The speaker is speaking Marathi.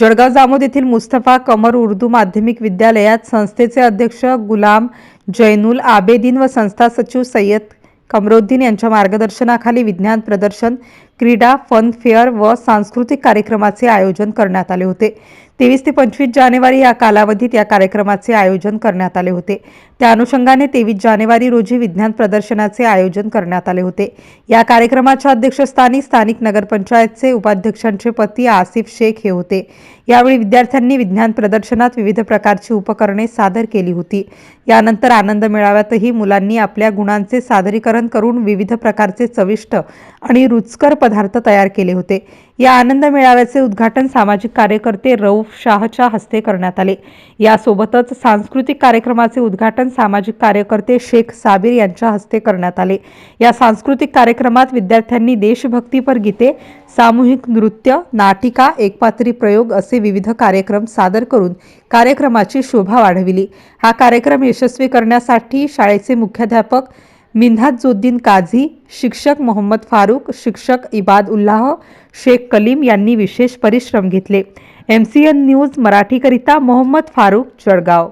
जळगाव जामोद येथील मुस्तफा कमर उर्दू माध्यमिक विद्यालयात संस्थेचे अध्यक्ष गुलाम जैनुल आबेदीन व संस्था सचिव सय्यद कमरोद्दीन यांच्या मार्गदर्शनाखाली विज्ञान प्रदर्शन क्रीडा फन फेअर व सांस्कृतिक कार्यक्रमाचे आयोजन करण्यात आले होते. तेवीस ते पंचवीस जानेवारी या कालावधीत या कार्यक्रमाचे आयोजन करण्यात आले होते. त्या अनुषंगाने तेवीस जानेवारी रोजी विज्ञान प्रदर्शनाचे आयोजन करण्यात आले होते. या कार्यक्रमाच्या अध्यक्षस्थानी स्थानिक नगरपंचायतचे उपाध्यक्षांचे पती आसिफ शेख हे होते. यावेळी विद्यार्थ्यांनी विज्ञान प्रदर्शनात विविध प्रकारची उपकरणे सादर केली होती. यानंतर आनंद मेळाव्यातही मुलांनी आपल्या गुणांचे सादरीकरण करून विविध प्रकारचे चविष्ट आणि रुचकर पदार्थ तयार केले होते. या आनंद मेळाव्याचे उद्घाटन सामाजिक कार्यकर्ते रऊफ शाहच्या हस्ते करण्यात आले. यासोबतच सांस्कृतिक कार्यक्रमाचे उद्घाटन सामाजिक कार्यकर्ते शेख साबीर यांच्या हस्ते करण्यात आले. या सांस्कृतिक कार्यक्रमात विद्यार्थ्यांनी देशभक्तीपर गीते सामूहिक नृत्य नाटिका एकपात्री प्रयोग असे विविध कार्यक्रम सादर करून कार्यक्रमाची शोभा वाढविली. हा कार्यक्रम यशस्वी करण्यासाठी शाळेचे मुख्याध्यापक मिन्हाजुद्दीन काझी शिक्षक मोहम्मद फारूक शिक्षक इबाद उल्लाह शेख कलीम यांनी विशेष परिश्रम घेतले. एम सी एन न्यूज मराठीकरिता मोहम्मद फारूक जळगाव.